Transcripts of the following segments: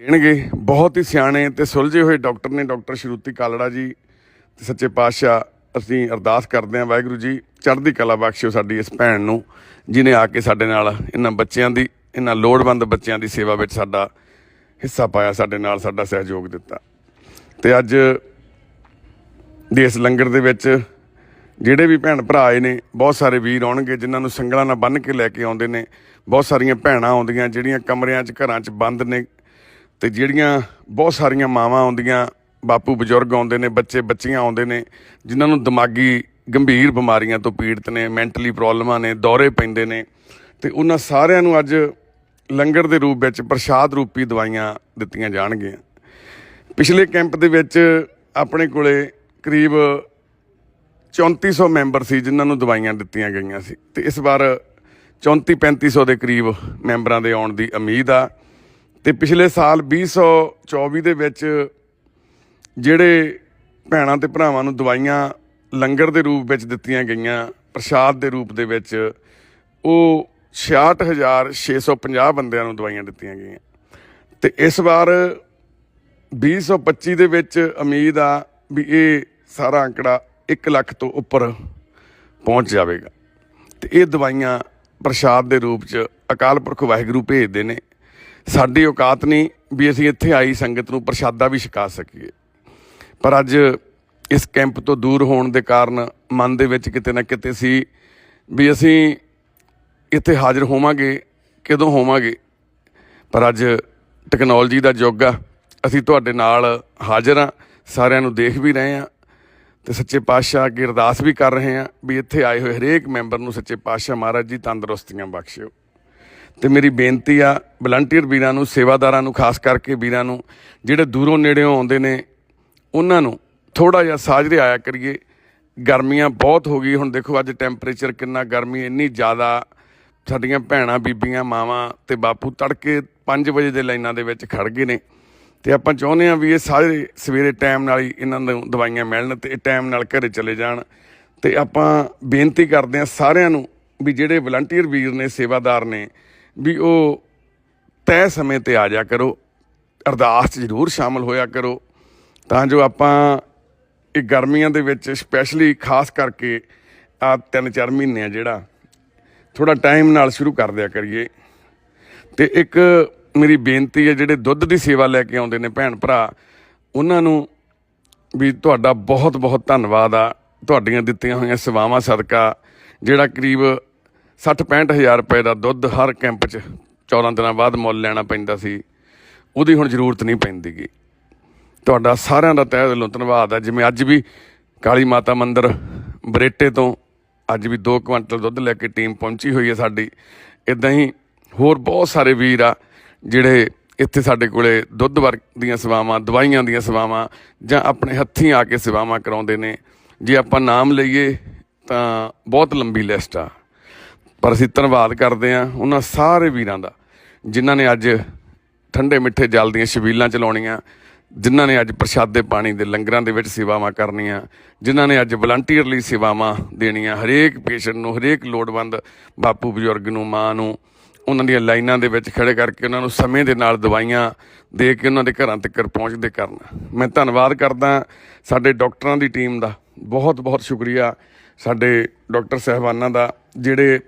ਦੇਣਗੇ। ਬਹੁਤ ਹੀ ਸਿਆਣੇ ਤੇ ਸੁਲਝੇ ਹੋਏ ਡਾਕਟਰ ਨੇ ਡਾਕਟਰ ਸ਼ਰੂਤੀ ਕਾਲੜਾ ਜੀ ਤੇ ਸੱਚੇ ਪਾਤਸ਼ਾਹ। ਅਸੀਂ ਅਰਦਾਸ ਕਰਦੇ ਹਾਂ ਵਾਹਿਗੁਰੂ ਜੀ, ਚੜ੍ਹਦੀ ਕਲਾ ਬਖਸ਼ਿਓ ਸਾਡੀ ਇਸ ਭੈਣ ਨੂੰ ਜਿਨੇ ਆ ਕੇ ਸਾਡੇ ਨਾਲ ਇਹਨਾਂ ਬੱਚਿਆਂ ਦੀ, ਇਹਨਾਂ ਲੋੜਵੰਦ ਬੱਚਿਆਂ ਦੀ ਸੇਵਾ ਵਿੱਚ ਸਾਡਾ ਹਿੱਸਾ ਪਾਇਆ, ਸਾਡੇ ਨਾਲ ਸਾਡਾ ਸਹਿਯੋਗ ਦਿੱਤਾ। ਤੇ ਅੱਜ ਦੇ ਇਸ ਲੰਗਰ ਦੇ ਵਿੱਚ ਜਿਹੜੇ ਵੀ ਭੈਣ ਭਰਾ ਆਏ ਨੇ, ਬਹੁਤ ਸਾਰੇ ਵੀਰ ਆਉਣਗੇ, ਜਿਨ੍ਹਾਂ ਨੂੰ ਸੰਗਲਾਂ ਨਾਲ ਬੰਨ੍ਹ ਕੇ ਲੈ ਕੇ ਆਉਂਦੇ ਨੇ। ਬਹੁਤ ਸਾਰੀਆਂ ਭੈਣਾਂ ਆਉਂਦੀਆਂ, ਜਿਹੜੀਆਂ ਕਮਰਿਆਂ 'ਚ, ਘਰਾਂ 'ਚ ਬੰਦ ਨੇ। ਤੇ ਜਿਹੜੀਆਂ ਬਹੁਤ ਸਾਰੀਆਂ ਮਾਵਾਂ ਆਉਂਦੀਆਂ, ਬਾਪੂ ਬਜ਼ੁਰਗ ਆਉਂਦੇ ਨੇ, ਬੱਚੇ ਬੱਚੀਆਂ ਆਉਂਦੇ ਨੇ, ਜਿਨ੍ਹਾਂ ਨੂੰ ਦਿਮਾਗੀ ਗੰਭੀਰ ਬਿਮਾਰੀਆਂ ਤੋਂ ਪੀੜਤ ਨੇ, ਮੈਂਟਲੀ ਪ੍ਰੋਬਲਮਾਂ ਨੇ, ਦੌਰੇ ਪੈਂਦੇ ਨੇ, ਤੇ ਉਹਨਾਂ ਸਾਰਿਆਂ ਨੂੰ ਅੱਜ ਲੰਗਰ ਦੇ ਰੂਪ ਵਿੱਚ ਪ੍ਰਸ਼ਾਦ ਰੂਪੀ ਦਵਾਈਆਂ ਦਿੱਤੀਆਂ ਜਾਣਗੀਆਂ। ਪਿਛਲੇ ਕੈਂਪ ਦੇ ਵਿੱਚ ਆਪਣੇ ਕੋਲੇ ਕਰੀਬ 3400 ਮੈਂਬਰ ਸੀ, ਜਿਨ੍ਹਾਂ ਨੂੰ ਦਵਾਈਆਂ ਦਿੱਤੀਆਂ ਗਈਆਂ ਸੀ। ਤੇ ਇਸ ਵਾਰ 34 3500 ਦੇ ਕਰੀਬ ਮੈਂਬਰਾਂ ਦੇ ਆਉਣ ਦੀ ਉਮੀਦ ਆ। ਤੇ ਪਿਛਲੇ ਸਾਲ 2024 ਦੇ ਵਿੱਚ ਜਿਹੜੇ ਭੈਣਾਂ ਤੇ ਭਰਾਵਾਂ ਨੂੰ ਦਵਾਈਆਂ ਲੰਗਰ ਦੇ ਰੂਪ ਵਿੱਚ ਦਿੱਤੀਆਂ ਗਈਆਂ, ਪ੍ਰਸ਼ਾਦ ਦੇ ਰੂਪ ਦੇ ਵਿੱਚ, ਉਹ 66650 ਬੰਦਿਆਂ ਨੂੰ ਦਵਾਈਆਂ ਦਿੱਤੀਆਂ ਗਈਆਂ। ਤੇ ਇਸ ਵਾਰ 2025 ਦੇ ਵਿੱਚ ਉਮੀਦ ਆ ਵੀ ਇਹ ਸਾਰਾ ਅੰਕੜਾ 1 ਲੱਖ ਤੋਂ ਉੱਪਰ ਪਹੁੰਚ ਜਾਵੇਗਾ। ਤੇ ਇਹ ਦਵਾਈਆਂ ਪ੍ਰਸ਼ਾਦ ਦੇ ਰੂਪ 'ਚ ਅਕਾਲ ਪੁਰਖ ਵਾਹਿਗੁਰੂ ਭੇਜਦੇ ਨੇ। ਸਾਡੀ ਔਕਾਤ ਨਹੀਂ ਵੀ ਅਸੀਂ ਇੱਥੇ ਆਈ ਸੰਗਤ ਨੂੰ ਪ੍ਰਸ਼ਾਦਾ ਵੀ ਛਕਾ ਸਕੀਏ। ਪਰ ਅੱਜ ਇਸ ਕੈਂਪ ਤੋਂ ਦੂਰ ਹੋਣ ਦੇ ਕਾਰਨ ਮਨ ਦੇ ਵਿੱਚ ਕਿਤੇ ਨਾ ਕਿਤੇ ਸੀ ਵੀ ਅਸੀਂ ਇੱਥੇ ਹਾਜ਼ਰ ਹੋਵਾਂਗੇ, ਕਦੋਂ ਹੋਵਾਂਗੇ। ਪਰ ਅੱਜ ਟੈਕਨੋਲੋਜੀ ਦਾ ਯੁੱਗ ਆ, ਅਸੀਂ ਤੁਹਾਡੇ ਨਾਲ ਹਾਜ਼ਰ ਆ ਸਾਰਿਆਂ ਨੂੰ ਦੇਖ ਵੀ ਰਹੇ ਆ ਤੇ ਸੱਚੇ ਪਾਤਸ਼ਾਹ ਅੱਗੇ ਅਰਦਾਸ ਵੀ ਕਰ ਰਹੇ ਆ ਵੀ ਇੱਥੇ ਆਏ ਹੋਏ ਹਰੇਕ ਮੈਂਬਰ ਨੂੰ ਸੱਚੇ ਪਾਤਸ਼ਾਹ ਮਹਾਰਾਜ ਜੀ ਤੰਦਰੁਸਤੀਆਂ ਬਖਸ਼ਿਓ। ਤੇ ਮੇਰੀ ਬੇਨਤੀ ਆ ਵਲੰਟੀਅਰ ਵੀਰਾਂ ਨੂੰ, ਸੇਵਾਦਾਰਾਂ ਨੂੰ, ਖਾਸ ਕਰਕੇ ਵੀਰਾਂ ਨੂੰ, ਜਿਹੜੇ ਦੂਰੋਂ ਨੇੜਿਓਂ ਆਉਂਦੇ ਨੇ, ਉਹਨਾਂ ਨੂੰ ਥੋੜਾ ਜਿਹਾ ਸਾਜਰੇ ਆਇਆ ਕਰੀਏ। ਗਰਮੀਆਂ ਬਹੁਤ ਹੋ ਗਈ, ਹੁਣ ਦੇਖੋ ਅੱਜ ਟੈਂਪਰੇਚਰ ਕਿੰਨਾ ਗਰਮੀ, ਇੰਨੀ ਜ਼ਿਆਦਾ। ਸਾਡੀਆਂ ਭੈਣਾਂ, ਬੀਬੀਆਂ, ਮਾਵਾਂ ਤੇ ਬਾਪੂ ਤੜਕੇ 5 ਵਜੇ ਦੇ ਲਾਈਨਾਂ ਦੇ ਵਿੱਚ ਖੜ ਗਏ ਨੇ। ਤੇ ਆਪਾਂ ਚਾਹੁੰਦੇ ਆ ਵੀ ਇਹ ਸਾਰੇ ਸਵੇਰੇ ਟਾਈਮ ਨਾਲ ਹੀ ਇਹਨਾਂ ਨੂੰ ਦਵਾਈਆਂ ਮਿਲਣ ਤੇ ਇਹ ਟਾਈਮ ਨਾਲ ਘਰੇ ਚਲੇ ਜਾਣ। ਤੇ ਆਪਾਂ ਬੇਨਤੀ ਕਰਦੇ ਆ ਸਾਰਿਆਂ ਨੂੰ ਵੀ ਜਿਹੜੇ ਵਲੰਟੀਅਰ ਵੀਰ ਨੇ, ਸੇਵਾਦਾਰ ਨੇ ਵੀ ਉਹ ਤੈਅ ਸਮੇਂ ਤੇ ਆ ਜਾਇਆ ਕਰੋ, ਅਰਦਾਸ 'ਚ ਜ਼ਰੂਰ ਸ਼ਾਮਲ ਹੋਇਆ ਕਰੋ। ਤਾਂ ਜੋ ਆਪਾਂ ਇਹ ਗਰਮੀਆਂ ਦੇ ਵਿੱਚ ਸਪੈਸ਼ਲੀ ਖਾਸ ਕਰਕੇ ਆ ਤਿੰਨ ਚਾਰ ਮਹੀਨੇ ਆ ਜਿਹੜਾ ਥੋੜਾ ਟਾਈਮ ਨਾਲ ਸ਼ੁਰੂ ਕਰ ਦਿਆ ਕਰੀਏ। ਤੇ ਇੱਕ ਮੇਰੀ ਬੇਨਤੀ ਹੈ, ਜਿਹੜੇ ਦੁੱਧ ਦੀ ਸੇਵਾ ਲੈ ਕੇ ਆਉਂਦੇ ਨੇ ਭੈਣ ਭਰਾ, ਉਹਨਾਂ ਨੂੰ ਵੀ ਤੁਹਾਡਾ ਬਹੁਤ ਬਹੁਤ ਧੰਨਵਾਦ ਆ। ਤੁਹਾਡੀਆਂ ਦਿੱਤੀਆਂ ਹੋਈਆਂ ਸੇਵਾਵਾਂ ਸਦਕਾ, ਜਿਹੜਾ ਕਰੀਬ 60 ਹਜ਼ਾਰ ਰੁਪਏ ਦਾ ਦੁੱਧ ਹਰ ਕੈਂਪ 'ਚ 14 ਦਿਨਾਂ ਬਾਅਦ ਮੁੱਲ ਲੈਣਾ ਪੈਂਦਾ ਸੀ। ਉਹਦੀ ਹੁਣ ਜ਼ਰੂਰਤ ਨਹੀਂ ਪੈਂਦੀਗੀ। ਤੁਹਾਡਾ ਸਾਰਿਆਂ ਦਾ ਤਹਿ ਦਿਲੋਂ ਧੰਨਵਾਦ ਹੈ। ਜਿਵੇਂ ਅੱਜ ਵੀ ਕਾਲੀ ਮਾਤਾ ਮੰਦਿਰ ਬਰੇਟੇ ਤੋਂ ਅੱਜ ਵੀ 2 ਕੁਇੰਟਲ ਦੁੱਧ ਲੈ ਕੇ ਟੀਮ ਪਹੁੰਚੀ ਹੋਈ ਹੈ ਸਾਡੀ। ਇਦਾਂ ਹੀ ਹੋਰ ਬਹੁਤ ਸਾਰੇ ਵੀਰ ਆ ਜਿਹੜੇ ਇੱਥੇ ਸਾਡੇ ਕੋਲੇ ਦੁੱਧ ਵਰਗ ਦੀਆਂ ਸੇਵਾਵਾਂ, ਦਵਾਈਆਂ ਦੀਆਂ ਸੇਵਾਵਾਂ ਜਾਂ ਆਪਣੇ ਹੱਥੀਂ ਆ ਕੇ ਸੇਵਾਵਾਂ ਕਰਾਉਂਦੇ ਨੇ। ਜੇ ਆਪਾਂ ਨਾਮ ਲਈਏ ਤਾਂ ਬਹੁਤ ਲੰਬੀ ਲਿਸਟ ਆ। ਪਰ ਅਸੀਂ ਧੰਨਵਾਦ ਕਰਦੇ ਹਾਂ ਉਹਨਾਂ ਸਾਰੇ ਵੀਰਾਂ ਦਾ, ਜਿਨ੍ਹਾਂ ਨੇ ਅੱਜ ਠੰਡੇ ਮਿੱਠੇ ਜਲ ਦੀਆਂ ਛਬੀਲਾਂ ਚਲਾਉਣੀਆਂ, ਜਿਨ੍ਹਾਂ ਨੇ ਅੱਜ ਪ੍ਰਸ਼ਾਦੇ ਪਾਣੀ ਦੇ ਲੰਗਰਾਂ ਦੇ ਵਿੱਚ ਸੇਵਾਵਾਂ ਕਰਨੀਆਂ, ਜਿਨ੍ਹਾਂ ਨੇ ਅੱਜ ਵਲੰਟੀਅਰ ਲਈ ਸੇਵਾਵਾਂ ਦੇਣੀਆਂ, ਹਰੇਕ ਪੇਸ਼ੈਂਟ ਨੂੰ, ਹਰੇਕ ਲੋੜਵੰਦ ਬਾਪੂ ਬਜ਼ੁਰਗ ਨੂੰ, ਮਾਂ ਨੂੰ, ਉਹਨਾਂ ਦੀਆਂ ਲਾਈਨਾਂ ਦੇ ਵਿੱਚ ਖੜੇ ਕਰਕੇ ਉਹਨਾਂ ਨੂੰ ਸਮੇਂ ਦੇ ਨਾਲ ਦਵਾਈਆਂ ਦੇ ਕੇ ਉਹਨਾਂ ਦੇ ਘਰਾਂ ਤੱਕ ਪਹੁੰਚਦੇ ਕਰਨਾ। ਮੈਂ ਧੰਨਵਾਦ ਕਰਦਾ ਸਾਡੇ ਡਾਕਟਰਾਂ ਦੀ ਟੀਮ ਦਾ। ਬਹੁਤ ਬਹੁਤ ਸ਼ੁਕਰੀਆ ਸਾਡੇ ਡਾਕਟਰ ਸਹਿਬਾਨਾਂ ਦਾ, ਜਿਹੜੇ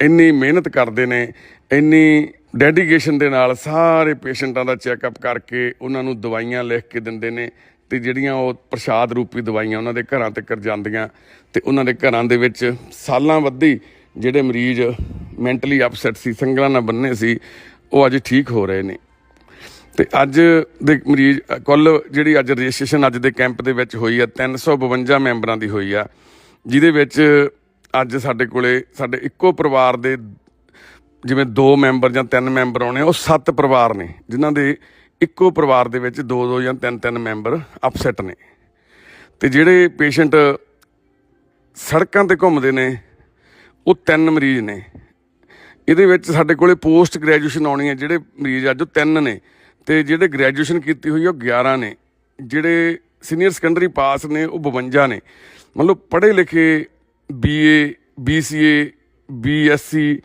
ਇੰਨੀ ਮਿਹਨਤ ਕਰਦੇ ਨੇ, ਇੰਨੀ ਡੈਡੀਕੇਸ਼ਨ ਦੇ ਨਾਲ ਸਾਰੇ ਪੇਸ਼ੈਂਟਾਂ ਦਾ ਚੈੱਕਅਪ ਕਰਕੇ ਉਹਨਾਂ ਨੂੰ ਦਵਾਈਆਂ ਲਿਖ ਕੇ ਦਿੰਦੇ ਨੇ ਤੇ ਜਿਹੜੀਆਂ ਉਹ ਪ੍ਰਸ਼ਾਦ ਰੂਪੀ ਦਵਾਈਆਂ ਉਹਨਾਂ ਦੇ ਘਰਾਂ ਤੱਕ ਜਾਂਦੀਆਂ ਤੇ ਉਹਨਾਂ ਦੇ ਘਰਾਂ ਦੇ ਵਿੱਚ ਸਾਲਾਂ ਵੱਧੀ ਜਿਹੜੇ ਮਰੀਜ਼ ਮੈਂਟਲੀ ਅਪਸੈਟ ਸੀ, ਸੰਗਲਾਂ ਨਾਲ ਬੰਨੇ ਸੀ, ਉਹ ਅੱਜ ਠੀਕ ਹੋ ਰਹੇ ਨੇ। ਤੇ ਅੱਜ ਦੇ ਮਰੀਜ਼, ਕੁੱਲ ਜਿਹੜੀ ਅੱਜ ਰਜਿਸਟ੍ਰੇਸ਼ਨ ਅੱਜ ਦੇ ਕੈਂਪ ਦੇ ਵਿੱਚ ਹੋਈ ਆ 352 ਮੈਂਬਰਾਂ ਦੀ ਹੋਈ ਆ, ਜਿਹਦੇ ਵਿੱਚ ਅੱਜ ਸਾਡੇ ਕੋਲੇ ਸਾਡੇ ਇੱਕੋ ਪਰਿਵਾਰ ਦੇ ਜਿਵੇਂ ਦੋ ਮੈਂਬਰ ਜਾਂ ਤਿੰਨ ਮੈਂਬਰ ਆਉਣੇ ਉਹ ਸੱਤ ਪਰਿਵਾਰ ਨੇ ਜਿਨ੍ਹਾਂ ਦੇ ਇੱਕੋ ਪਰਿਵਾਰ ਦੇ ਵਿੱਚ ਦੋ ਦੋ ਜਾਂ ਤਿੰਨ ਤਿੰਨ ਮੈਂਬਰ ਅਪਸੈਟ ਨੇ। ਤੇ ਜਿਹੜੇ ਪੇਸ਼ੈਂਟ ਸੜਕਾਂ ਤੇ ਘੁੰਮਦੇ ਨੇ ਉਹ ਤਿੰਨ ਮਰੀਜ਼ ਨੇ। ਇਹਦੇ ਵਿੱਚ ਸਾਡੇ ਕੋਲੇ ਪੋਸਟ ਗ੍ਰੈਜੂਏਸ਼ਨ ਆਉਣੀ ਹੈ ਜਿਹੜੇ ਮਰੀਜ਼ ਅੱਜ ਉਹ ਤਿੰਨ ਨੇ ਤੇ ਜਿਹੜੇ ਗ੍ਰੈਜੂਏਸ਼ਨ ਕੀਤੀ ਹੋਈ ਆ, ਉਹ 11 ਨੇ। ਜਿਹੜੇ ਸੀਨੀਅਰ ਸੈਕੰਡਰੀ ਪਾਸ ਨੇ ਉਹ 52 ਨੇ। ਮਤਲਬ ਪੜ੍ਹੇ ਲਿਖੇ ਬੀਏ ਬੀਸੀਏ ਬੀਐਸਸੀ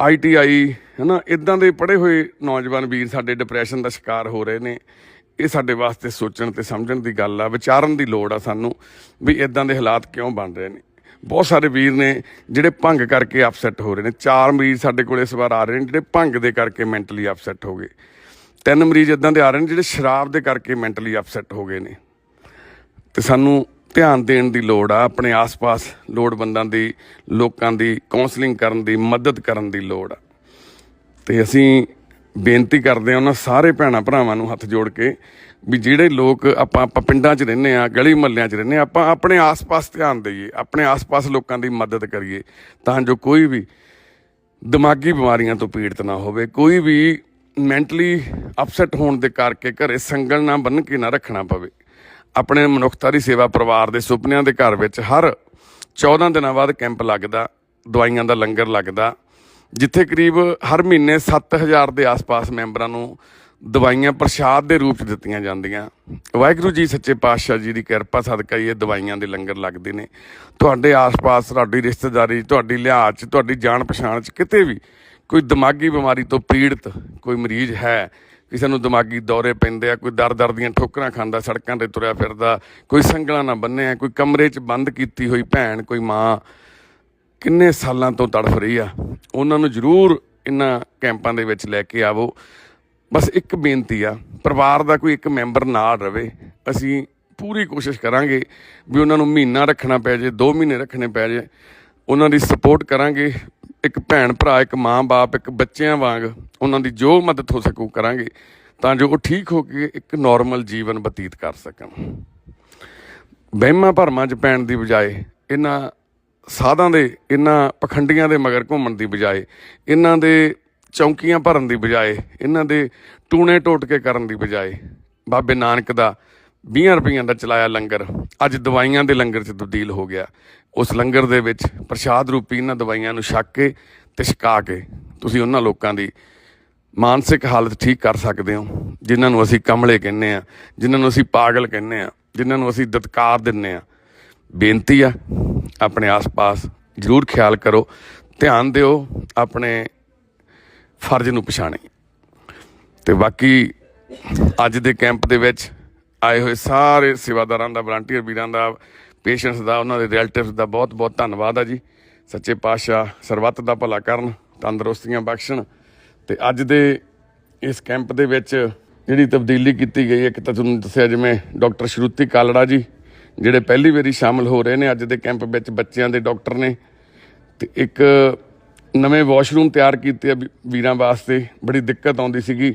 ਆਈਟੀਆਈ ਹਨਾ? ਇਦਾਂ ਦੇ ਪੜ੍ਹੇ ਹੋਏ ਨੌਜਵਾਨ ਵੀਰ ਸਾਡੇ ਡਿਪਰੈਸ਼ਨ ਦਾ ਸ਼ਿਕਾਰ ਹੋ ਰਹੇ ਨੇ। ਇਹ ਸਾਡੇ ਵਾਸਤੇ ਸੋਚਣ ਤੇ ਸਮਝਣ ਦੀ ਗੱਲ ਆ, ਵਿਚਾਰਨ ਦੀ ਲੋੜ ਆ ਸਾਨੂੰ ਵੀ ਇਦਾਂ ਦੇ ਹਾਲਾਤ ਕਿਉਂ ਬਣ ਰਹੇ ਨੇ। ਬਹੁਤ ਸਾਰੇ ਵੀਰ ਨੇ ਜਿਹੜੇ ਭੰਗ ਕਰਕੇ ਅਪਸੈਟ ਹੋ ਰਹੇ ਨੇ। ਚਾਰ ਮਰੀਜ਼ ਸਾਡੇ ਕੋਲ ਇਸ ਵਾਰ ਆ ਰਹੇ ਨੇ ਜਿਹੜੇ ਭੰਗ ਦੇ ਕਰਕੇ ਮੈਂਟਲੀ ਅਪਸੈਟ ਹੋ ਗਏ। ਤਿੰਨ ਮਰੀਜ਼ ਇਦਾਂ ਦੇ ਆ ਰਹੇ ਨੇ ਜਿਹੜੇ ਸ਼ਰਾਬ ਦੇ ਕਰਕੇ ਮੈਂਟਲੀ ਅਪਸੈਟ ਹੋ ਗਏ ਨੇ। ਤੇ ਸਾਨੂੰ ਧਿਆਨ ਦੇਣ ਦੀ ਲੋੜ ਆ, ਆਪਣੇ ਆਸ-ਪਾਸ ਲੋੜਵੰਦਾਂ ਦੀ, ਲੋਕਾਂ ਦੀ ਕਾਉਂਸਲਿੰਗ ਕਰਨ ਦੀ, ਮਦਦ ਕਰਨ ਦੀ ਲੋੜ ਆ। ਤੇ ਅਸੀਂ ਬੇਨਤੀ ਕਰਦੇ ਹਾਂ ਉਹਨਾਂ ਸਾਰੇ ਭੈਣਾਂ ਭਰਾਵਾਂ ਨੂੰ ਹੱਥ ਜੋੜ ਕੇ ਵੀ ਜਿਹੜੇ ਲੋਕ ਆਪਾਂ ਆਪਾਂ ਪਿੰਡਾਂ 'ਚ ਰਹਿੰਦੇ ਆ ਗਲੀ ਮੁਹੱਲਿਆਂ 'ਚ ਰਹਿੰਦੇ ਆ ਆਪਾਂ ਆਪਣੇ ਆਸ-ਪਾਸ ਧਿਆਨ ਦੇਈਏ, ਆਪਣੇ ਆਸ-ਪਾਸ ਲੋਕਾਂ ਦੀ ਮਦਦ ਕਰੀਏ ਤਾਂ ਜੋ ਕੋਈ ਵੀ ਦਿਮਾਗੀ ਬਿਮਾਰੀਆਂ ਤੋਂ ਪੀੜਤ ਨਾ ਹੋਵੇ, ਕੋਈ ਵੀ ਮੈਂਟਲੀ ਅਪਸੈਟ ਹੋਣ ਦੇ ਕਰਕੇ ਘਰੇ ਸੰਗਲ ਨਾ ਬੰਨ ਕੇ ਨਾ ਰੱਖਣਾ ਪਵੇ। ਆਪਣੇ ਮਨੁੱਖਤਾ ਦੀ ਸੇਵਾ ਪਰਿਵਾਰ ਦੇ ਸੁਪਨਿਆਂ ਦੇ ਘਰ ਵਿੱਚ ਹਰ 14 ਦਿਨਾਂ ਬਾਅਦ ਕੈਂਪ ਲੱਗਦਾ, ਦਵਾਈਆਂ ਦਾ ਲੰਗਰ ਲੱਗਦਾ, ਜਿੱਥੇ ਕਰੀਬ ਹਰ ਮਹੀਨੇ 7000 ਦੇ ਆਸ-ਪਾਸ ਮੈਂਬਰਾਂ ਨੂੰ ਦਵਾਈਆਂ ਪ੍ਰਸ਼ਾਦ ਦੇ ਰੂਪ 'ਚ ਦਿੱਤੀਆਂ ਜਾਂਦੀਆਂ। ਵਾਹਿਗੁਰੂ ਜੀ ਸੱਚੇ ਪਾਤਸ਼ਾਹ ਜੀ ਦੀ ਕਿਰਪਾ ਸਦਕਾ ਇਹ ਦਵਾਈਆਂ ਦੇ ਲੰਗਰ ਲੱਗਦੇ ਨੇ। ਤੁਹਾਡੇ ਆਸ-ਪਾਸ, ਤੁਹਾਡੀ ਰਿਸ਼ਤੇਦਾਰੀ, ਤੁਹਾਡੀ ਲਿਹਾਜ਼ 'ਚ ਤੁਹਾਡੀ ਜਾਣ ਪਛਾਣ 'ਚ ਕਿਤੇ ਵੀ ਕੋਈ ਦਿਮਾਗੀ ਬਿਮਾਰੀ ਤੋਂ ਪੀੜਤ ਕੋਈ ਮਰੀਜ਼ ਹੈ ਕਿਸੇ ਨੂੰ ਦਿਮਾਗੀ ਦੌਰੇ ਪੈਂਦੇ ਆ, ਕੋਈ ਦਰ ਦਰ ਦੀਆਂ ਠੋਕਰਾਂ ਖਾਂਦਾ, ਸੜਕਾਂ ਤੇ ਤੁਰਿਆ ਫਿਰਦਾ, ਕੋਈ ਸੰਗਲਾਂ ਨਾ ਬੰਨਿਆ ਕੋਈ ਕਮਰੇ 'ਚ ਬੰਦ ਕੀਤੀ ਹੋਈ ਭੈਣ, ਕੋਈ ਮਾਂ, ਕਿੰਨੇ ਸਾਲਾਂ ਤੋਂ ਤੜਫ ਰਹੀ ਆ। ਉਹਨਾਂ ਨੂੰ ਜ਼ਰੂਰ ਇਹਨਾਂ ਕੈਂਪਾਂ ਦੇ ਵਿੱਚ ਲੈ ਕੇ ਆਵੋ। ਬਸ ਇੱਕ ਬੇਨਤੀ ਆ, ਪਰਿਵਾਰ ਦਾ ਕੋਈ ਇੱਕ ਮੈਂਬਰ ਨਾਲ ਰਵੇ, ਅਸੀਂ ਪੂਰੀ ਕੋਸ਼ਿਸ਼ ਕਰਾਂਗੇ ਵੀ ਉਹਨਾਂ ਨੂੰ ਮਹੀਨਾ ਰੱਖਣਾ ਪੈ ਜੇ 2 ਮਹੀਨੇ ਰੱਖਣੇ ਪੈ ਜੇ, ਉਹਨਾਂ ਦੀ ਸਪੋਰਟ ਕਰਾਂਗੇ ਇੱਕ ਭੈਣ ਭਰਾ, ਇੱਕ ਮਾਂ-ਬਾਪ, ਇੱਕ ਬੱਚਿਆਂ ਵਾਂਗ ਉਹਨਾਂ ਦੀ ਜੋ ਮਦਦ ਹੋ ਸਕੂ ਕਰਾਂਗੇ, ਤਾਂ ਜੋ ਉਹ ਠੀਕ ਹੋ ਕੇ ਇੱਕ ਨਾਰਮਲ ਜੀਵਨ ਬਤੀਤ ਕਰ ਸਕਣ। ਵਹਿਮਾਂ ਭਰਮਾਂ 'ਚ ਪੈਣ ਦੀ ਬਜਾਏ, ਇਹਨਾਂ ਸਾਧਾਂ ਦੇ, ਇਹਨਾਂ ਪਖੰਡੀਆਂ ਦੇ ਮਗਰ ਘੁੰਮਣ ਦੀ ਬਜਾਏ, ਇਹਨਾਂ ਦੇ ਚੌਂਕੀਆਂ ਭਰਨ ਦੀ ਬਜਾਏ, ਇਹਨਾਂ ਦੇ ਟੂਣੇ ਟੋਟਕੇ ਕਰਨ ਦੀ ਬਜਾਏ, ਬਾਬੇ ਨਾਨਕ ਦਾ 20 ਰੁਪਈਆਂ ਦਾ ਚਲਾਇਆ ਲੰਗਰ ਅੱਜ ਦਵਾਈਆਂ ਦੇ ਲੰਗਰ 'ਚ ਤਬਦੀਲ ਹੋ ਗਿਆ। ਉਸ ਲੰਗਰ ਦੇ ਵਿੱਚ ਪ੍ਰਸ਼ਾਦ ਰੂਪੀ ਇਹਨਾਂ ਦਵਾਈਆਂ ਨੂੰ ਛੱਕ ਕੇ ਤੇ ਛਕਾ ਕੇ ਤੁਸੀਂ ਉਹਨਾਂ ਲੋਕਾਂ ਦੀ ਮਾਨਸਿਕ ਹਾਲਤ ਠੀਕ ਕਰ ਸਕਦੇ ਹੋ, ਜਿਨ੍ਹਾਂ ਨੂੰ ਅਸੀਂ ਕਮਲੇ ਕਹਿੰਦੇ ਆ ਜਿਨ੍ਹਾਂ ਨੂੰ ਅਸੀਂ ਪਾਗਲ ਕਹਿੰਦੇ ਆ ਜਿਨ੍ਹਾਂ ਨੂੰ ਅਸੀਂ ਦਤਕਾਰ ਦਿੰਨੇ ਆ ਬੇਨਤੀ ਆ, ਆਪਣੇ ਆਸ-ਪਾਸ ਜ਼ਰੂਰ ਖਿਆਲ ਕਰੋ, ਧਿਆਨ ਦਿਓ ਆਪਣੇ ਫਰਜ਼ ਨੂੰ ਪਛਾਣੇ। ਤੇ ਬਾਕੀ ਅੱਜ ਦੇ ਕੈਂਪ ਦੇ ਵਿੱਚ ਆਏ ਹੋਏ ਸਾਰੇ ਸੇਵਾਦਾਰਾਂ ਦਾ, ਵਲੰਟੀਅਰ ਵੀਰਾਂ ਦਾ ਪੇਸ਼ੈਂਟਸ ਦਾ, ਉਹਨਾਂ ਦੇ ਰਿਲੇਟਿਵਸ ਦਾ ਬਹੁਤ-ਬਹੁਤ ਧੰਨਵਾਦ ਆ ਜੀ। ਸੱਚੇ ਪਾਤਸ਼ਾਹ ਸਰਬੱਤ ਦਾ ਭਲਾ ਕਰਨ, ਤੰਦਰੁਸਤੀਆਂ ਬਖਸ਼ਣ। ਤੇ ਅੱਜ ਦੇ ਇਸ ਕੈਂਪ ਦੇ ਵਿੱਚ ਜਿਹੜੀ ਤਬਦੀਲੀ ਕੀਤੀ ਗਈ ਹੈ, ਇੱਕ ਤਾਂ ਤੁਹਾਨੂੰ ਦੱਸਿਆ ਜਿਵੇਂ ਡਾਕਟਰ ਸ਼ਰੂਤੀ ਕਾਲੜਾ ਜੀ, ਜਿਹੜੇ ਪਹਿਲੀ ਵਾਰੀ ਸ਼ਾਮਲ ਹੋ ਰਹੇ ਨੇ ਅੱਜ ਦੇ ਕੈਂਪ ਵਿੱਚ ਬੱਚਿਆਂ ਦੇ ਡਾਕਟਰ ਨੇ। ਤੇ ਇੱਕ ਨਵੇਂ ਵਾਸ਼ਰੂਮ ਤਿਆਰ ਕੀਤੇ ਆ ਵੀ- ਵੀਰਾਂ ਵਾਸਤੇ, ਬੜੀ ਦਿੱਕਤ ਆਉਂਦੀ ਸੀਗੀ।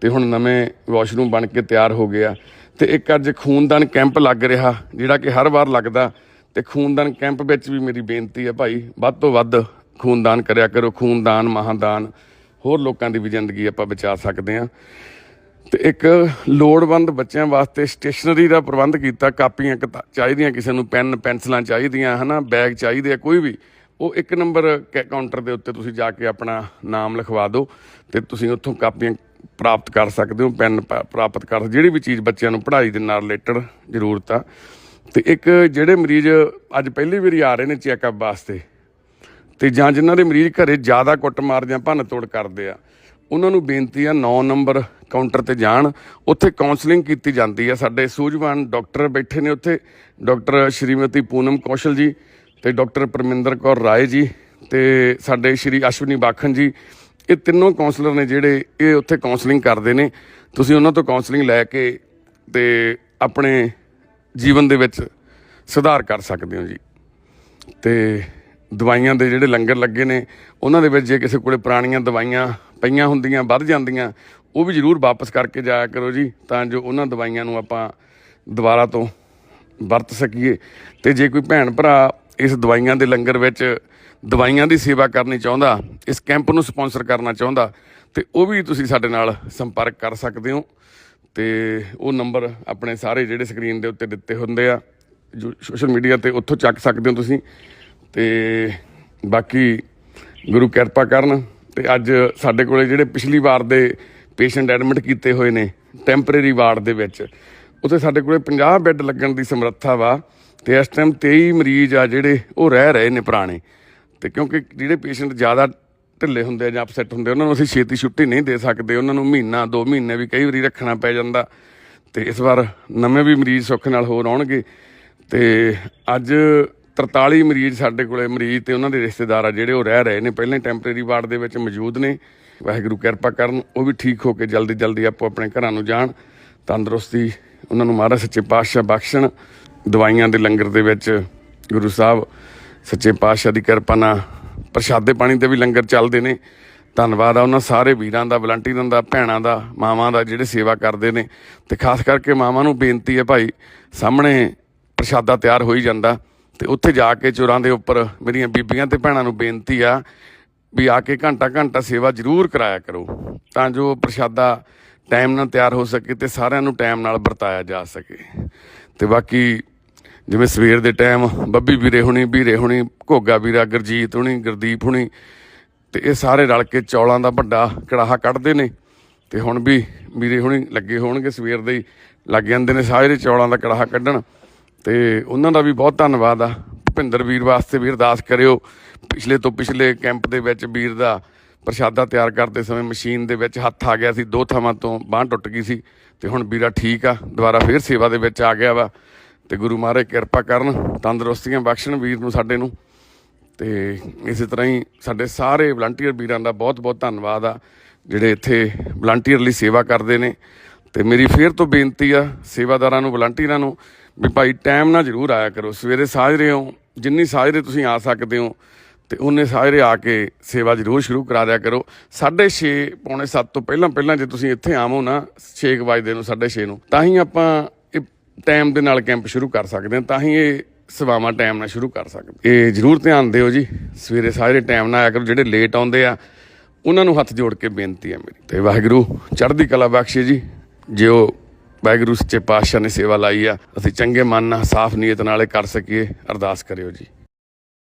ਤੇ ਹੁਣ ਨਵੇਂ ਵਾਸ਼ਰੂਮ ਬਣ ਕੇ ਤਿਆਰ ਹੋ ਗਿਆ ਤੇ ਇੱਕ ਅੱਜ ਖੂਨਦਾਨ ਕੈਂਪ ਲੱਗ ਰਿਹਾ, ਜਿਹੜਾ ਕਿ ਹਰ ਵਾਰ ਲੱਗਦਾ। ਤੇ ਖੂਨਦਾਨ ਕੈਂਪ ਵਿੱਚ ਵੀ ਮੇਰੀ ਬੇਨਤੀ ਹੈ ਭਾਈ, ਵੱਧ ਤੋਂ ਵੱਧ ਖੂਨਦਾਨ ਕਰਿਆ ਕਰੋ, ਖੂਨਦਾਨ, ਮਹਾਦਾਨ। ਹੋਰ ਲੋਕਾਂ ਦੀ ਵੀ ਜ਼ਿੰਦਗੀ ਆਪਾਂ ਬਚਾ ਸਕਦੇ ਹਾਂ ਤੇ ਇੱਕ ਲੋੜਵੰਦ ਬੱਚਿਆਂ ਵਾਸਤੇ ਸਟੇਸ਼ਨਰੀ ਦਾ ਪ੍ਰਬੰਧ ਕੀਤਾ, ਕਾਪੀਆਂ, ਕਿਤਾ- ਚਾਹੀਦੀਆਂ ਕਿਸੇ ਨੂੰ, ਪੈਨ, ਪੈਨਸਲਾਂ ਚਾਹੀਦੀਆਂ, ਹਨਾ, ਬੈਗ ਚਾਹੀਦੇ ਆ, ਕੋਈ ਵੀ। ਉਹ ਇੱਕ ਨੰਬਰ ਕੈ- ਕਾਊਂਟਰ ਦੇ ਉੱਤੇ ਤੁਸੀਂ ਜਾ ਕੇ ਆਪਣਾ ਨਾਮ ਲਿਖਵਾ ਦਿਓ ਤੇ ਤੁਸੀਂ ਉੱਥੋਂ ਕਾਪੀਆਂ ਪ੍ਰਾਪਤ ਕਰ ਸਕਦੇ ਹੋ, ਪੈਨ ਪ- ਪ੍ਰਾਪਤ ਕਰ, ਜਿਹੜੀ ਵੀ ਚੀਜ਼ ਬੱਚਿਆਂ ਨੂੰ ਪੜ੍ਹਾਈ ਦੇ ਨਾਲ ਰਿਲੇਟਡ ਜ਼ਰੂਰਤ ਆ। ਤੇ ਇੱਕ ਜਿਹੜੇ ਮਰੀਜ਼ ਅੱਜ ਪਹਿਲੀ ਵਾਰੀ ਆ ਰਹੇ ਨੇ ਚੈੱਕਅਪ ਵਾਸਤੇ, ਤੇ ਜਾਂ ਜਿਨ੍ਹਾਂ ਦੇ ਮਰੀਜ਼ ਘਰੇ ਜ਼ਿਆਦਾ ਕੁੱਟਮਾਰ ਜਾਂ ਭੰਨ ਤੋੜ ਕਰਦੇ ਆ, ਉਹਨਾਂ ਨੂੰ ਬੇਨਤੀ ਆ 9 ਨੰਬਰ ਕਾਊਂਟਰ ਤੇ ਜਾਣ। ਉੱਥੇ ਕਾਉਂਸਲਿੰਗ ਕੀਤੀ ਜਾਂਦੀ ਆ। ਸਾਡੇ ਸੂਝਵਾਨ ਡਾਕਟਰ ਬੈਠੇ ਨੇ ਉੱਥੇ, ਡਾਕਟਰ ਸ਼੍ਰੀਮਤੀ ਪੂਨਮ ਕੌਸ਼ਲ ਜੀ ਤੇ ਡਾਕਟਰ ਪਰਮਿੰਦਰ ਕੌਰ ਰਾਏ ਜੀ ਤੇ ਸਾਡੇ ਸ਼੍ਰੀ ਅਸ਼ਵਨੀ ਬਾਖਨ ਜੀ ਇਹ ਤਿੰਨੋਂ ਕਾਉਂਸਲਰ ਨੇ ਜਿਹੜੇ ਇਹ ਉੱਥੇ ਕਾਉਂਸਲਿੰਗ ਕਰਦੇ ਨੇ। ਤੁਸੀਂ ਉਹਨਾਂ ਤੋਂ ਕਾਉਂਸਲਿੰਗ ਲੈ ਕੇ ਤੇ ਆਪਣੇ ਜੀਵਨ ਦੇ ਵਿੱਚ ਸੁਧਾਰ ਕਰ ਸਕਦੇ ਹੋ ਜੀ। ਤੇ ਦਵਾਈਆਂ ਦੇ ਜਿਹੜੇ ਲੰਗਰ ਲੱਗੇ ਨੇ, ਉਹਨਾਂ ਦੇ ਵਿੱਚ ਜੇ ਕਿਸੇ ਕੋਲੇ ਪੁਰਾਣੀਆਂ ਦਵਾਈਆਂ ਪਈਆਂ ਹੁੰਦੀਆਂ, ਵੱਧ ਜਾਂਦੀਆਂ, ਉਹ ਵੀ ਜ਼ਰੂਰ ਵਾਪਸ ਕਰਕੇ ਜਾਇਆ ਕਰੋ ਜੀ, ਤਾਂ ਜੋ ਉਹਨਾਂ ਦਵਾਈਆਂ ਨੂੰ ਆਪਾਂ ਦੁਬਾਰਾ ਤੋਂ ਵਰਤ ਸਕੀਏ। ਤੇ ਜੇ ਕੋਈ ਭੈਣ ਭਰਾ ਇਸ ਦਵਾਈਆਂ ਦੇ ਲੰਗਰ ਵਿੱਚ ਦਵਾਈਆਂ ਦੀ ਸੇਵਾ ਕਰਨੀ ਚਾਹੁੰਦਾ, ਇਸ ਕੈਂਪ ਨੂੰ ਸਪਾਂਸਰ ਕਰਨਾ ਚਾਹੁੰਦਾ, ਤੇ ਉਹ ਵੀ ਤੁਸੀਂ ਸਾਡੇ ਨਾਲ ਸੰਪਰਕ ਕਰ ਸਕਦੇ ਹੋ। ਤੇ ਉਹ ਨੰਬਰ ਆਪਣੇ ਸਾਰੇ ਜਿਹੜੇ ਸਕਰੀਨ ਦੇ ਉੱਤੇ ਦਿੱਤੇ ਹੁੰਦੇ ਆ, ਜੋ ਸੋਸ਼ਲ ਮੀਡੀਆ ਤੇ ਉੱਥੋਂ ਚੱਕ ਸਕਦੇ ਹੋ ਤੁਸੀਂ। ਤੇ ਬਾਕੀ ਗੁਰੂ ਕਿਰਪਾ ਕਰਨ, ਤੇ ਅੱਜ ਸਾਡੇ ਕੋਲੇ ਜਿਹੜੇ ਪਿਛਲੀ ਵਾਰ ਦੇ ਪੇਸ਼ੈਂਟ ਐਡਮਿਟ ਕੀਤੇ ਹੋਏ ਨੇ, ਟੈਂਪਰੇਰੀ ਵਾਰਡ ਦੇ ਵਿੱਚ, ਉੱਥੇ ਸਾਡੇ ਕੋਲੇ 50 ਬੈੱਡ ਲੱਗਣ ਦੀ ਸਮਰੱਥਾ ਵਾ, ਤੇ ਇਸ ਟਾਈਮ 23 ਮਰੀਜ਼ ਆ ਜਿਹੜੇ ਉਹ ਰਹਿ ਰਹੇ ਨੇ ਪੁਰਾਣੇ। ਤੇ ਕਿਉਂਕਿ ਜਿਹੜੇ ਪੇਸ਼ੈਂਟ ਜ਼ਿਆਦਾ ਢਿੱਲੇ ਹੁੰਦੇ ਆ ਜਾਂ ਅਪਸੈਟ ਹੁੰਦੇ ਉਹਨਾਂ ਨੂੰ ਅਸੀਂ ਛੇਤੀ ਛੁੱਟੀ ਨਹੀਂ ਦੇ ਸਕਦੇ। ਉਹਨਾਂ ਨੂੰ ਮਹੀਨਾ 2 ਮਹੀਨੇ ਵੀ ਕਈ ਵਾਰੀ ਰੱਖਣਾ ਪੈ ਜਾਂਦਾ। ਤੇ ਇਸ ਵਾਰ ਨਵੇਂ ਵੀ ਮਰੀਜ਼ ਸੁੱਖ ਨਾਲ ਹੋਰ ਆਉਣਗੇ। ਤੇ ਅੱਜ 43 ਮਰੀਜ਼ ਸਾਡੇ ਕੋਲੇ ਮਰੀਜ਼ ਤੇ ਉਹਨਾਂ ਦੇ ਰਿਸ਼ਤੇਦਾਰ ਆ ਜਿਹੜੇ ਉਹ ਰਹਿ ਰਹੇ ਨੇ। ਪਹਿਲਾਂ ਹੀ ਟੈਂਪਰੇਰੀ ਵਾਰਡ ਦੇ ਵਿੱਚ ਮੌਜੂਦ ਨੇ। ਵਾਹਿਗੁਰੂ ਕਿਰਪਾ ਕਰਨ, ਉਹ ਵੀ ਠੀਕ ਹੋ ਕੇ ਜਲਦੀ ਜਲਦੀ ਆਪੋ ਆਪਣੇ ਘਰਾਂ ਨੂੰ ਜਾਣ। ਤੰਦਰੁਸਤੀ, ਉਹਨਾਂ ਨੂੰ ਮਹਾਰਾਜ ਸੱਚੇ ਪਾਤਸ਼ਾਹ ਬਖਸ਼ਣ। ਦਵਾਈਆਂ ਦੇ ਲੰਗਰ ਦੇ ਵਿੱਚ ਗੁਰੂ ਸਾਹਿਬ ਸੱਚੇ ਪਾਤਸ਼ਾਹ ਦੀ ਕਿਰਪਾ ਨਾਲ ਪ੍ਰਸ਼ਾਦੇ ਪਾਣੀ 'ਤੇ ਵੀ ਲੰਗਰ ਚੱਲਦੇ ਨੇ। ਧੰਨਵਾਦ ਆ ਉਹਨਾਂ ਸਾਰੇ ਵੀਰਾਂ ਦਾ, ਵਲੰਟੀਅਰਾਂ ਦਾ, ਭੈਣਾਂ ਦਾ, ਮਾਵਾਂ ਦਾ ਜਿਹੜੇ ਸੇਵਾ ਕਰਦੇ ਨੇ। ਤੇ ਖਾਸ ਕਰਕੇ ਮਾਵਾਂ ਨੂੰ ਬੇਨਤੀ ਹੈ ਭਾਈ, ਸਾਹਮਣੇ ਪ੍ਰਸ਼ਾਦਾ ਤਿਆਰ ਹੋਈ ਜਾਂਦਾ ਤੇ ਉੱਥੇ ਜਾ ਕੇ ਚੁਰਾਂ ਦੇ ਉੱਪਰ ਮੇਰੀਆਂ ਬੀਬੀਆਂ ਤੇ ਭੈਣਾਂ ਨੂੰ ਬੇਨਤੀ ਆ ਵੀ ਆ ਕੇ ਘੰਟਾ ਘੰਟਾ ਸੇਵਾ ਜ਼ਰੂਰ ਕਰਾਇਆ ਕਰੋ ਤਾਂ ਜੋ ਪ੍ਰਸ਼ਾਦਾ ਟਾਈਮ ਨਾਲ ਤਿਆਰ ਹੋ ਸਕੇ ਤੇ ਸਾਰਿਆਂ ਨੂੰ ਟਾਈਮ ਨਾਲ ਵਰਤਾਇਆ ਜਾ ਸਕੇ। ਤੇ ਬਾਕੀ ਜਿਵੇਂ ਸਵੇਰ ਦੇ ਟਾਈਮ ਬੱਬੀ ਵੀਰੇ ਹੁਣੀ ਵੀਰੇ ਹੁਣੀ, ਘੋਗਾ ਵੀਰਾ ਗੁਰਜੀਤ ਹੁਣੀ, ਗੁਰਦੀਪ ਹੁਣੀ, ਤੇ ਇਹ ਸਾਰੇ ਰਲ ਕੇ ਚੌਲਾਂ ਦਾ ਵੱਡਾ ਕੜਾਹਾ ਕੱਢਦੇ ਨੇ। ਤੇ ਹੁਣ ਵੀ ਵੀਰੇ ਹੁਣੀ ਲੱਗੇ ਹੋਣਗੇ ਸਵੇਰ ਦੇ ਹੀ, ਲੱਗ ਜਾਂਦੇ ਨੇ ਸਾਰੇ ਚੌਲਾਂ ਦਾ ਕੜਾਹਾ ਕੱਢਣ। ਤੇ ਉਹਨਾਂ ਦਾ ਵੀ ਬਹੁਤ ਧੰਨਵਾਦ ਆ। ਭੁਪਿੰਦਰ ਵੀਰ ਵਾਸਤੇ ਵੀ ਅਰਦਾਸ ਕਰਿਓ, ਪਿਛਲੇ ਤੋਂ ਪਿਛਲੇ ਕੈਂਪ ਦੇ ਵਿੱਚ ਵੀਰ ਦਾ ਪ੍ਰਸ਼ਾਦਾ ਤਿਆਰ ਕਰਦੇ ਸਮੇਂ ਮਸ਼ੀਨ ਦੇ ਵਿੱਚ ਹੱਥ ਆ ਗਿਆ ਸੀ, ਦੋ ਥਾਵਾਂ ਤੋਂ ਬਾਂਹ ਟੁੱਟ ਗਈ ਸੀ, ਤੇ ਹੁਣ ਵੀਰਾ ਠੀਕ ਆ, ਦੁਬਾਰਾ ਫੇਰ ਸੇਵਾ ਦੇ ਵਿੱਚ ਆ ਗਿਆ ਵਾ। ਤੇ ਗੁਰੂ ਮਹਾਰਾਜ ਕਿਰਪਾ ਕਰਨ ਤੰਦਰੁਸਤੀਆਂ ਬਖਸ਼ਣ ਵੀਰ ਨੂੰ ਸਾਡੇ ਨੂੰ। ਤੇ ਇਸੇ ਤਰ੍ਹਾਂ ਹੀ ਸਾਡੇ ਸਾਰੇ ਵਲੰਟੀਅਰ ਵੀਰਾਂ ਦਾ ਬਹੁਤ-ਬਹੁਤ ਧੰਨਵਾਦ ਆ, ਜਿਹੜੇ ਇੱਥੇ ਵਲੰਟੀਅਰ ਲਈ ਸੇਵਾ ਕਰਦੇ ਨੇ। ਤੇ ਮੇਰੀ ਫੇਰ ਤੋਂ ਬੇਨਤੀ ਆ ਸੇਵਾਦਾਰਾਂ ਨੂੰ ਵਲੰਟੀਅਰਾਂ ਨੂੰ ਵੀ ਭਾਈ ਟਾਈਮ ਨਾਲ ਜ਼ਰੂਰ ਆਇਆ ਕਰੋ। ਸਵੇਰੇ ਸਾਜਰੇ ਹੋ, ਜਿੰਨੀ ਸਾਜਰੇ ਤੁਸੀਂ ਆ ਸਕਦੇ ਹੋ, ਤੇ ਉਹਨੇ ਸਾਜਰੇ ਆ ਕੇ ਸੇਵਾ ਜ਼ਰੂਰ ਸ਼ੁਰੂ ਕਰਾ ਦਿਆ ਕਰੋ। 6:30 ਪੌਣੇ 7 ਤੋਂ ਪਹਿਲਾਂ ਪਹਿਲਾਂ ਜੇ ਤੁਸੀਂ ਇੱਥੇ ਆਵੋ ਨਾ 6 ਵਜੇ ਨੂੰ 6:30 ਨੂੰ, ਤਾਂ ਹੀ ਆਪਾਂ ਟਾਈਮ ਦੇ ਨਾਲ ਕੈਂਪ ਸ਼ੁਰੂ ਕਰ ਸਕਦੇ ਹਾਂ, ਤਾਂ ਹੀ ਇਹ ਸੇਵਾਵਾਂ ਟਾਈਮ ਨਾਲ ਸ਼ੁਰੂ ਕਰ ਸਕਦੇ ਇਹ ਜ਼ਰੂਰ ਧਿਆਨ ਦਿਓ ਜੀ, ਸਵੇਰੇ ਸਾਰੇ ਟਾਈਮ ਨਾਲ ਆਇਆ ਕਰੋ, ਜਿਹੜੇ ਲੇਟ ਆਉਂਦੇ ਆ, ਉਹਨਾਂ ਨੂੰ ਹੱਥ ਜੋੜ ਕੇ ਬੇਨਤੀ ਹੈ ਮੇਰੀ। ਤੇ ਵਾਹਿਗੁਰੂ, ਚੜ੍ਹਦੀ ਕਲਾ ਬਖਸ਼ੇ ਜੀ ਜਿਓ ਵਾਹਿਗੁਰੂ ਸੱਚੇ ਪਾਤਸ਼ਾਹ ਨੇ ਸੇਵਾ ਲਾਈ ਆ, ਅਸੀਂ ਚੰਗੇ ਮਨ ਨਾਲ, ਸਾਫ਼ ਨੀਅਤ ਨਾਲ ਇਹ ਕਰ ਸਕੀਏ, ਅਰਦਾਸ ਕਰਿਓ ਜੀ।